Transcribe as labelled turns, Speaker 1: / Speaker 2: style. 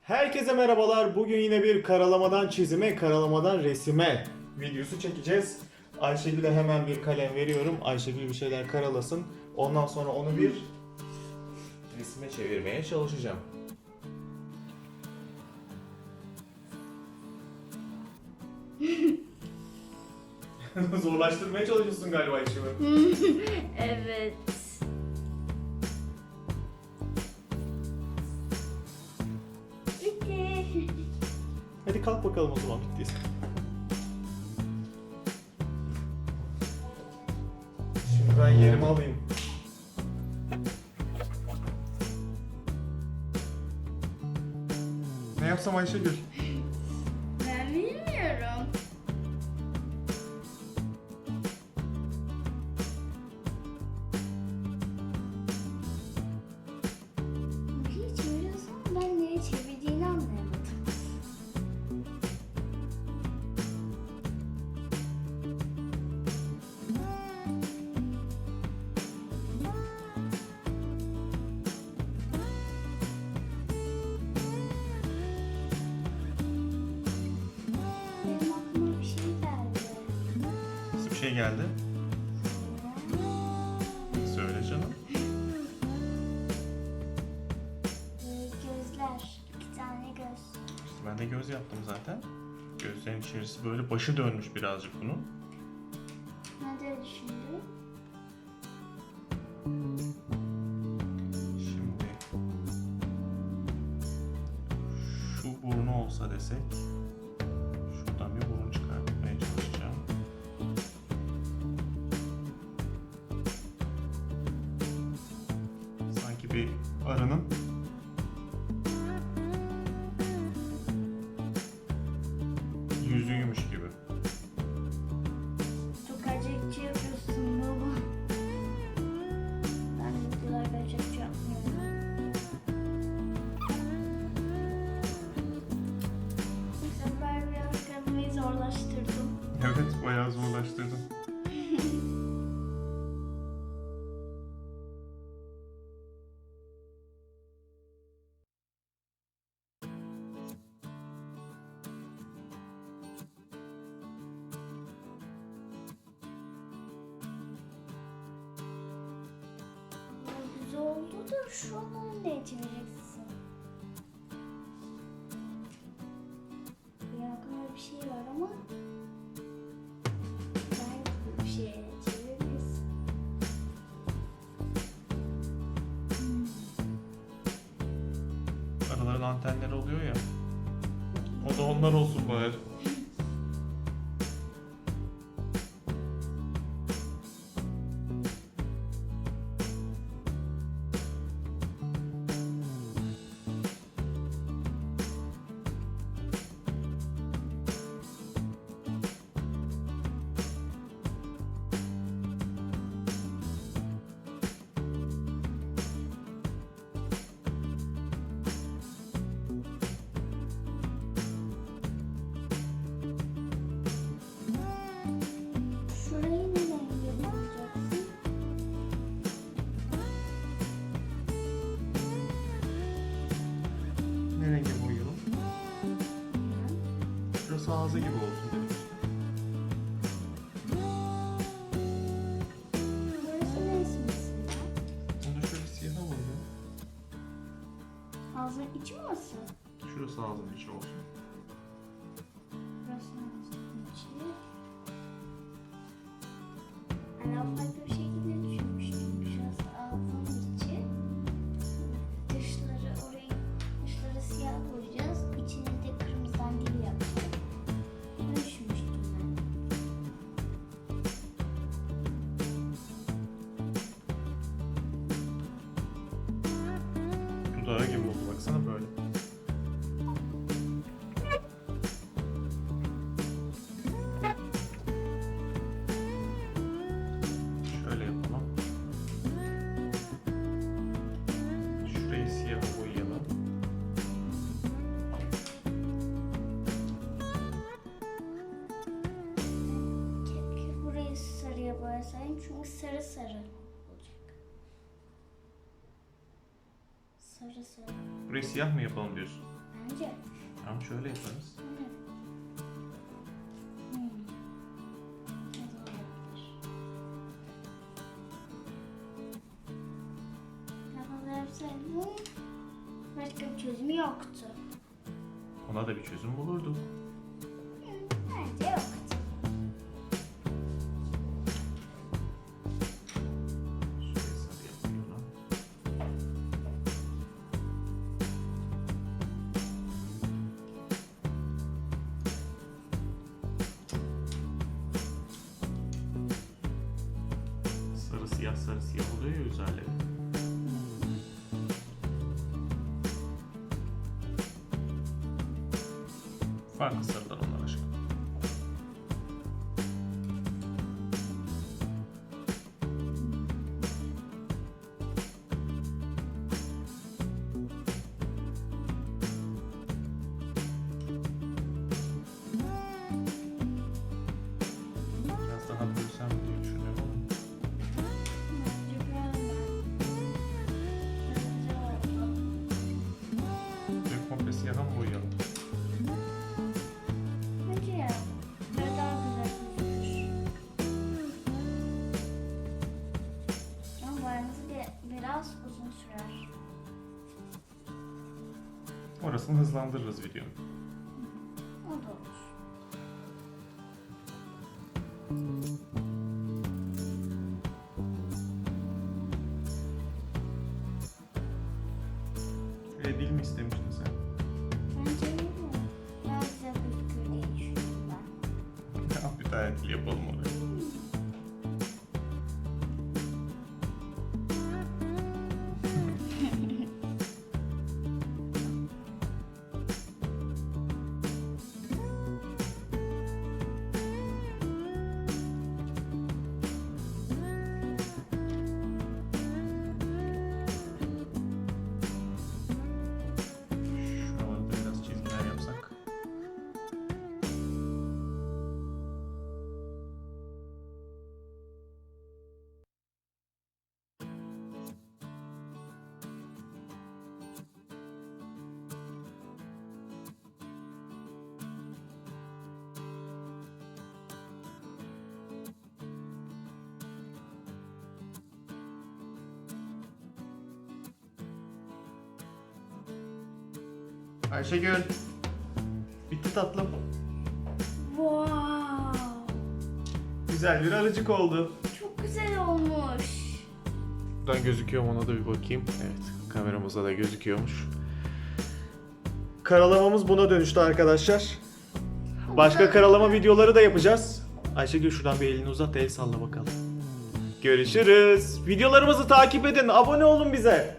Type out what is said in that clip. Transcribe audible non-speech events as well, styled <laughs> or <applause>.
Speaker 1: Herkese merhabalar. Bugün yine bir karalamadan çizime, karalamadan resime videosu çekeceğiz. Ayşegül'e hemen bir kalem veriyorum. Ayşegül bir şeyler karalasın. Ondan sonra onu bir resime çevirmeye çalışacağım. <laughs> <laughs> Zorlaştırmaya çalışıyorsun galiba işimi. <laughs>
Speaker 2: Evet. Bitti.
Speaker 1: Hadi kalk bakalım o zaman bittiyse. Şimdi ben yerimi alayım. Ne yapsam Ayşegül?
Speaker 2: Geldi?
Speaker 1: Söyle canım.
Speaker 2: Gözler. iki tane göz.
Speaker 1: İşte ben de göz yaptım zaten. Gözlerin içerisi böyle başı dönmüş birazcık bunun.
Speaker 2: Ben de öyle düşündüm.
Speaker 1: Şimdi şu burnu olsa desek bir arının yüzüymüş gibi.
Speaker 2: Çok acayipçi yapıyorsun baba. Ben videolarda acayipçi yapmıyorum. Bu sefer biraz kazmayı zorlaştırdım.
Speaker 1: Evet bayağı zorlaştırdım.
Speaker 2: Oldu da şu an onu ne çevireceksin? Bir aklımda bir şey var ama belki bir şey çeviririz.
Speaker 1: Araların antenleri oluyor ya. O da onlar olsun bari. <laughs> Şurası ağzı gibi olsun dedim.
Speaker 2: Burası?
Speaker 1: Onu şöyle siyaha boyayalım.
Speaker 2: Ağzının içi mi orası?
Speaker 1: Şurası ağzının içi olsun.
Speaker 2: Sarı sarı olacak. Sarı sarı.
Speaker 1: Burayı siyah mı yapalım diyorsun?
Speaker 2: Bence.
Speaker 1: Tamam şöyle yaparız.
Speaker 2: Evet. Başka bir çözümü yoktu.
Speaker 1: Ona da bir çözüm bulurduk. Siyah sarı siyah oluyor ya üzerleri. Farklı sarılar Orasını hızlandırırız videonun.
Speaker 2: O da olur.
Speaker 1: Öyle değil mi istemiştin sen?
Speaker 2: Bence iyi mi? Güzel gözükür diye düşünüyorum ben.
Speaker 1: Ya bir tane dil yapalım oraya. Ayşegül. Bitti tatlım.
Speaker 2: Wow!
Speaker 1: Güzel bir arıcık oldu.
Speaker 2: Çok güzel olmuş.
Speaker 1: Buradan gözüküyor mu ona da bir bakayım. Evet kameramızda da gözüküyormuş. Karalamamız buna dönüştü arkadaşlar. Başka karalama videoları da yapacağız. Ayşegül şuradan bir elini uzat da el salla bakalım. Görüşürüz. Videolarımızı takip edin. Abone olun bize.